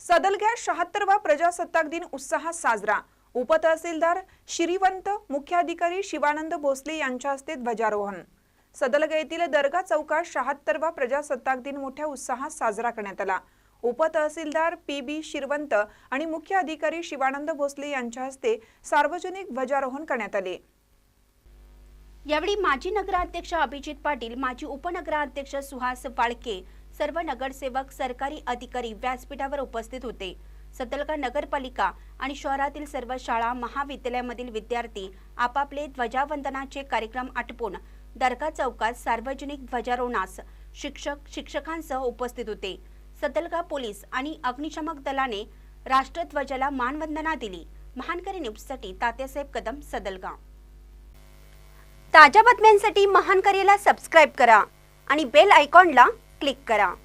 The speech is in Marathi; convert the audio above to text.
सदलग्या शहात्तरवा प्रजासत्ताक दिन उत्साहात साजरा. उपतहसीलदार श्रीवंत मुख्याधिकारी शिवानंद भोसले यांच्या हस्ते ध्वजारोहण. सदलग येथील दर्गा चौकात शहात्तरवा प्रजासत्ताक दिन मोठ्या उत्साहात साजरा करण्यात आला. उपतहसीलदार पी बी शिरवंत आणि मुख्य अधिकारी शिवानंद भोसले यांच्या हस्ते सार्वजनिक ध्वजारोहण करण्यात आले. यावेळी माजी नगराध्यक्ष अभिजित पाटील माजी उपनगराध्यक्ष सुहास फाळके सर्व नगरसेवक सरकारी अधिकारी व्यासपीठावर उपस्थित होते. सतलगा नगरपालिका आणि शहरातील सर्व शाळा महाविद्यालयामधील विद्यार्थी आपापले ध्वजावंदनाचे कार्यक्रम आटपून दर्गा चौकात सार्वजनिक ध्वजारोहणास शिक्षक शिक्षकांसह उपस्थित होते. सतलगा पोलीस आणि अग्निशमक दलाने राष्ट्रध्वजाला मानवंदना दिली. महानकरी न्यूजसाठी तात्यासाहेब कदम सदलगा. ताज्या बातम्यांसाठी महानकरीला सबस्क्राईब करा आणि बेल आयकॉनला क्लिक करा.